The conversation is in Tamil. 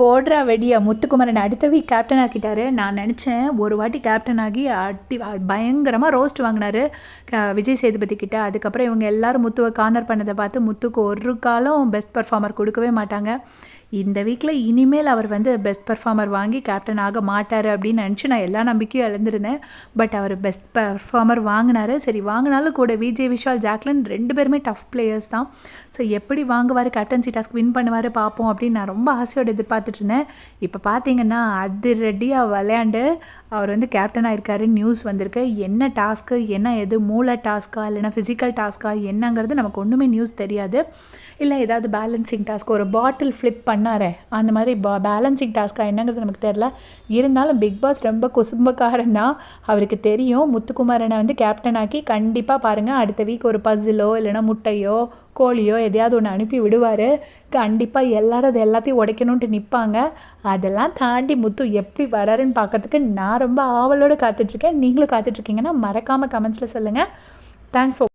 போடுறா வெடியா முத்துக்குமரன் அடுத்த வீக் கேப்டன் ஆக்கிட்டாரு. நான் நினச்சேன் ஒரு வாட்டி கேப்டன் ஆகி அட்டி பயங்கரமாக ரோஸ்ட் வாங்கினாரு க- விஜய் சேதுபதி கிட்ட. அதுக்கப்புறம் இவங்க எல்லாரும் முத்துவை கார்னர் பண்ணதை பார்த்து முத்துக்கு ஒரு காலம் பெஸ்ட் பர்ஃபார்மர் கொடுக்கவே மாட்டாங்க. இந்த வீக்கில் இனிமேல் அவர் வந்து பெஸ்ட் பர்ஃபார்மர் வாங்கி கேப்டன் ஆக மாட்டார் அப்படின்னு நினச்சி நான் எல்லா நம்பிக்கையும் இழந்திருந்தேன். பட் அவர் பெஸ்ட் பர்ஃபார்மர் வாங்கினாரு. சரி வாங்கினாலும் கூட விஜய் விஷால் ஜாக்லின் ரெண்டு பேருமே டஃப் பிளேயர்ஸ் தான். ஸோ எப்படி வாங்குவார் கேப்டன்சி டாஸ்க் வின் பண்ணுவார் பார்ப்போம் அப்படின்னு நான் ரொம்ப ஆசையோடு எதிர்பார்த்துட்டு இருந்தேன். இப்போ பார்த்தீங்கன்னா அதிரடியாக விளையாண்டு அவர் வந்து கேப்டன் ஆயிருக்காரு நியூஸ் வந்திருக்கு. என்ன டாஸ்க்கு என்ன எது மூளை டாஸ்க்கா இல்லைன்னா ஃபிசிக்கல் டாஸ்க்கா என்னங்கிறது நமக்கு ஒன்றுமே நியூஸ் தெரியாது. இல்லை ஏதாவது பேலன்சிங் டாஸ்க் ஒரு பாட்டில் ஃப்ளிப் பண்ணாரே அந்த மாதிரி பா பேலன்சிங் டாஸ்க்கா என்னங்கிறது நமக்கு தெரில இருந்தாலும் பிக் பாஸ் ரொம்ப குசும்பக்காரன் தான் அவருக்கு தெரியும். முத்துக்குமாரனை வந்து கேப்டன் ஆக்கி கண்டிப்பாக பாருங்கள் அடுத்த வீக் ஒரு பஸ்ஸிலோ இல்லைன்னா முட்டையோ கோழியோ எதையாவது ஒன்று அனுப்பி விடுவார். கண்டிப்பாக எல்லாரும் அது எல்லாத்தையும் உடைக்கணுன்ட்டு நிற்பாங்க அதெல்லாம் தாண்டி முத்து எப்படி வராருன்னு பார்க்கறதுக்கு நான் ரொம்ப ஆவலோடு காத்துட்ருக்கேன் நீங்களும் காத்துட்ருக்கீங்கன்னா மறக்காமல் கமெண்ட்ஸில் சொல்லுங்கள் தேங்க்ஸ் ஃபார்